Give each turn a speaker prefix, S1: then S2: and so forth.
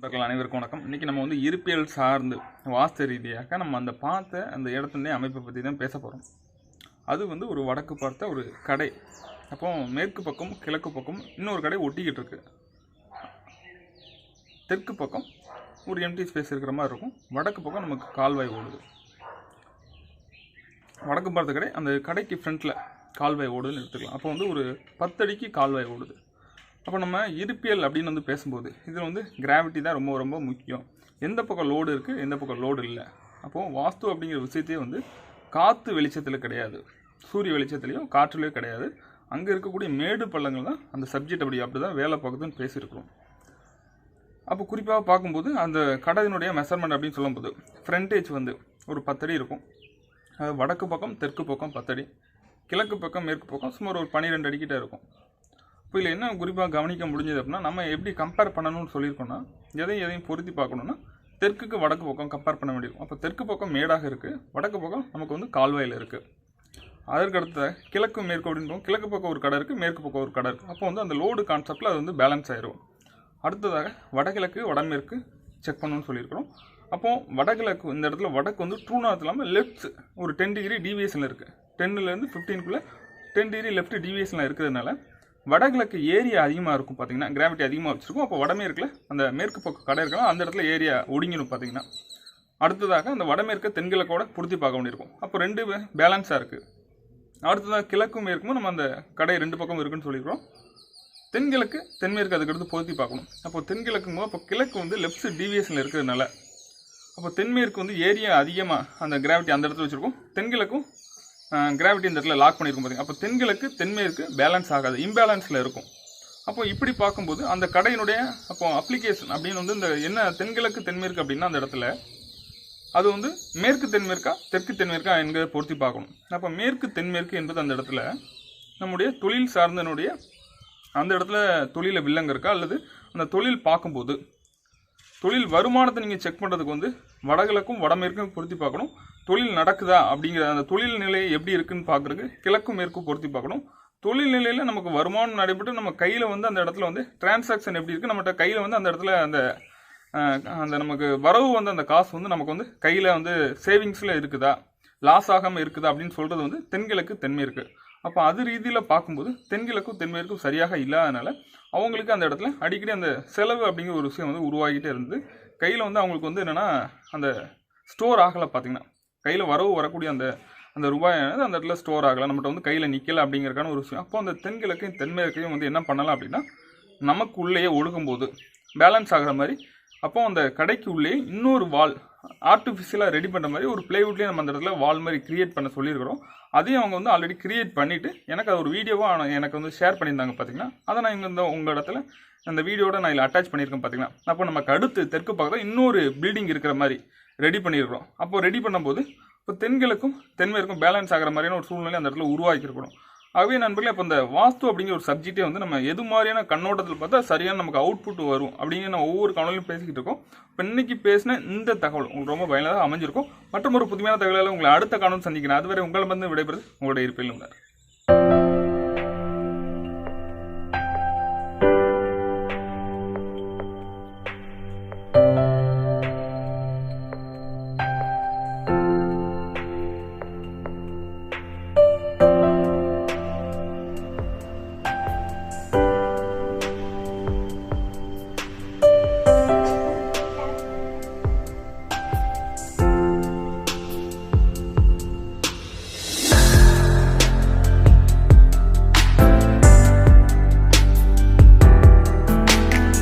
S1: நண்பர்கள் அனைவருக்கும் வணக்கம். இன்றைக்கி நம்ம வந்து இருப்பியல் சார்ந்து வாஸ்து ரீதியாக நம்ம அந்த பார்த்த அந்த இடத்துடைய அமைப்பை பற்றி தான் பேச போகிறோம் அது வந்து ஒரு வடக்கு பார்த்த ஒரு கடை. அப்போ மேற்கு பக்கம் கிழக்கு பக்கம் இன்னொரு கடை ஒட்டிக்கிட்டு இருக்கு. தெற்கு பக்கம் ஒரு எம்டி ஸ்பேஸ் இருக்கிற மாதிரி இருக்கும். வடக்கு பக்கம் நமக்கு கால்வாய் ஓடுது. வடக்கு பார்த்த கடை அந்த கடைக்கு ஃப்ரண்ட்டில் கால்வாய் ஓடுதுன்னு எடுத்துக்கலாம். அப்போ வந்து ஒரு பத்தடிக்கு கால்வாய் ஓடுது. அப்போ நம்ம இருப்பியல் அப்படின்னு வந்து பேசும்போது இதில் வந்து கிராவிட்டி தான் ரொம்ப ரொம்ப முக்கியம். எந்த பக்கம் லோடு இருக்குது எந்த பக்கம் லோடு இல்லை. அப்போது வாஸ்து அப்படிங்கிற விஷயத்தையே வந்து காற்று வெளிச்சத்தில் கிடையாது. சூரிய வெளிச்சத்துலேயும் காற்றுலேயும் கிடையாது. அங்கே இருக்கக்கூடிய மேடு பள்ளங்கள் தான் அந்த சப்ஜெக்ட் அப்படி அப்படி தான் வேலை பார்க்குதுன்னு பேசியிருக்கிறோம். அப்போ குறிப்பாக பார்க்கும்போது அந்த கடலினுடைய மெஷர்மெண்ட் அப்படின்னு சொல்லும்போது ஃப்ரண்டேஜ் வந்து ஒரு பத்தடி இருக்கும். அது வடக்கு பக்கம் தெற்கு பக்கம் பத்தடி. கிழக்கு பக்கம் மேற்கு பக்கம் சுமார் ஒரு பன்னிரெண்டு அடிக்கிட்ட இருக்கும். இப்போ இதில் என்ன குறிப்பாக கவனிக்க முடிஞ்சது அப்படின்னா நம்ம எப்படி கம்பேர் பண்ணணும்னு சொல்லியிருக்கோம்னா எதையும் எதையும் பொருத்தி பார்க்கணுன்னா தெற்குக்கு வடக்கு பக்கம் கம்பேர் பண்ண முடியும் அப்போ தெற்கு பக்கம் மேடாக இருக்குது வடக்கு பக்கம் நமக்கு வந்து கால்வாயில் இருக்குது அதற்கடுத்த கிழக்கு மேற்கு அப்படின்னு கிழக்கு பக்கம் ஒரு கடை இருக்குது மேற்கு பக்கம் ஒரு கடை இருக்குது அப்போ வந்து அந்த லோடு கான்செப்டில் அது வந்து பேலன்ஸ் ஆயிரும். அடுத்ததாக வடகிழக்கு வடமேற்கு செக் பண்ணணும்னு சொல்லியிருக்கிறோம். அப்போது வடகிழக்கு இந்த இடத்துல வடக்கு வந்து ட்ரூ நார்த் இல்லாமல் லெஃப்ட் ஒரு டென் டிகிரி டிவியேஷனில் இருக்குது டென்னுலேருந்து ஃபிஃப்டீனுக்குள்ளே டென் டிகிரி லெஃப்ட் டிவியேஷனில் இருக்கிறதுனால வடகிழக்கு ஏரியா அதிகமாக இருக்கும் பார்த்தீங்கன்னா கிராவிட்டி அதிகமாக வச்சுருக்கும். அப்போ வடமேற்கில் அந்த மேற்கு பக்கம் கடை இருக்கலாம். அந்த இடத்துல ஏரியா ஒடுங்கிடும் பார்த்தீங்கன்னா அடுத்ததாக அந்த வடமேற்கு தென்கிழக்கோட பொருத்தி பார்க்க வேண்டியிருக்கும். அப்போ ரெண்டு பேலன்ஸாக இருக்குது அடுத்ததாக கிழக்கும் மேற்கும் நம்ம அந்த கடை ரெண்டு பக்கம் இருக்குன்னு சொல்லிக்கிறோம் தென்கிழக்கு தென்மேற்கு அதுக்கடுத்து பொருத்தி பார்க்கணும். அப்போ தென்கிழக்கும் போது அப்போ கிழக்கு வந்து லெஃப்ட் டிவியேஷனில் இருக்கிறதுனால. அப்போ தென்மேற்கு வந்து ஏரியா அதிகமாக அந்த கிராவிட்டி அந்த இடத்துல வச்சுருக்கோம். தென்கிழக்கும் கிராவிட்டி இந்த இடத்துல லாக் பண்ணியிருக்கும் பார்த்தீங்க அப்போ தென்கிழக்கு தென்மேற்கு பேலன்ஸ் ஆகாது. இம்பேலன்ஸில் இருக்கும். அப்போ இப்படி பார்க்கும்போது அந்த கடையினுடைய அப்போ அப்ளிகேஷன் அப்படின்னு வந்து இந்த என்ன தென்கிழக்கு தென்மேற்கு அப்படின்னா அந்த இடத்துல அது வந்து மேற்கு தென்மேற்கா தெற்கு தென்மேற்கா என்கிறத பொருத்தி பார்க்கணும். அப்போ மேற்கு தென்மேற்கு என்பது அந்த இடத்துல நம்முடைய தொழில் சார்ந்தனுடைய அந்த இடத்துல தொழில வில்லங்க இருக்கா? அல்லது அந்த தொழில் பார்க்கும்போது தொழில் வருமானத்தை நீங்கள் செக் பண்ணுறதுக்கு வந்து வடகிழக்கும் வடமேற்கும் பொருத்தி பார்க்கணும். தொழில் நடக்குதா அப்படிங்கிற அந்த தொழில் நிலை எப்படி இருக்குன்னு பார்க்குறதுக்கு கிழக்கும் மேற்கும் பொருத்தி பார்க்கணும். தொழில் நிலையில் நமக்கு வருமானம் நடைபெற்று நம்ம கையில் வந்து அந்த இடத்துல வந்து டிரான்சாக்ஷன் எப்படி இருக்குது நம்மகிட்ட கையில் வந்து அந்த இடத்துல அந்த அந்த நமக்கு வரவு வந்து அந்த காசு வந்து நமக்கு வந்து கையில் வந்து சேவிங்ஸில் இருக்குதா லாஸ் ஆகாமல் இருக்குதா அப்படின்னு சொல்கிறது வந்து தென்கிழக்கு தென்மேற்கு. அப்போ அது ரீதியில் பார்க்கும்போது தென்கிழக்கும் தென்மேற்கும் சரியாக இல்லாதனால அவங்களுக்கு அந்த இடத்துல அடிக்கடி அந்த செலவு அப்படிங்கிற ஒரு விஷயம் வந்து உருவாகிட்டே இருந்தது. கையில் வந்து அவங்களுக்கு வந்து என்னென்னா அந்த ஸ்டோர் ஆகலை பார்த்தீங்கன்னா. கையில் வரவு வரக்கூடிய அந்த அந்த ரூபாயானது அந்த இடத்துல ஸ்டோர் ஆகலை. நம்மகிட்ட வந்து கையில் நிற்கலை அப்படிங்கிறக்கான ஒரு விஷயம். அப்போ அந்த தென்கிழக்கையும் தென்மேற்கையும் வந்து என்ன பண்ணலாம் அப்படின்னா நமக்கு உள்ளேயே ஒழுகும்போது பேலன்ஸ் ஆகிற மாதிரி அப்போ அந்த கடைக்கு உள்ளே இன்னொரு வால் ஆர்டிஃபிஷியலாக ரெடி பண்ணுற மாதிரி ஒரு பிளேவுட்லேயே நம்ம அந்த இடத்துல வால் மாதிரி கிரியேட் பண்ண சொல்லியிருக்கிறோம். அதையும் அவங்க வந்து ஆல்ரெடி கிரியேட் பண்ணிவிட்டு எனக்கு அது ஒரு வீடியோவாக எனக்கு வந்து ஷேர் பண்ணியிருந்தாங்க பார்த்தீங்கன்னா அதை நான் இங்கே இந்த உங்கள் இடத்துல அந்த வீடியோட நான் இதில் அட்டாச் பண்ணியிருக்கேன் பார்த்தீங்கன்னா அப்போ நமக்கு அடுத்து தெற்கு பக்கத்தில் இன்னொரு பில்டிங் இருக்கிற மாதிரி ரெடி பண்ணியிருக்கிறோம் அப்போது ரெடி பண்ணும்போது இப்போ தென்கிழக்கும் தென்மேற்கும் பேலன்ஸ் ஆகிற மாதிரியான ஒரு சூழ்நிலை அந்த இடத்துல உருவாக்கியிருக்கணும். ஆகவே நண்பர்களே இப்போ இந்த வாஸ்து அப்படிங்கிற ஒரு சப்ஜெக்டே வந்து நம்ம எது மாதிரியான கண்ணோட்டத்தில் பார்த்தா சரியான நமக்கு அவுட்புட் வரும் அப்படிங்கிற நம்ம ஒவ்வொரு கவலையும் பேசிக்கிட்டு இருக்கோம். இப்போ இன்னைக்கு பேசின இந்த தகவல் உங்களுக்கு ரொம்ப பயனாக அமைஞ்சிருக்கும். மற்றும் ஒரு புதுமையான தகவலால் உங்களை அடுத்த கணவன் சந்திக்கிறேன். அதுவரை உங்களை வந்து விடைபெறுது உங்களுடைய இருப்பில்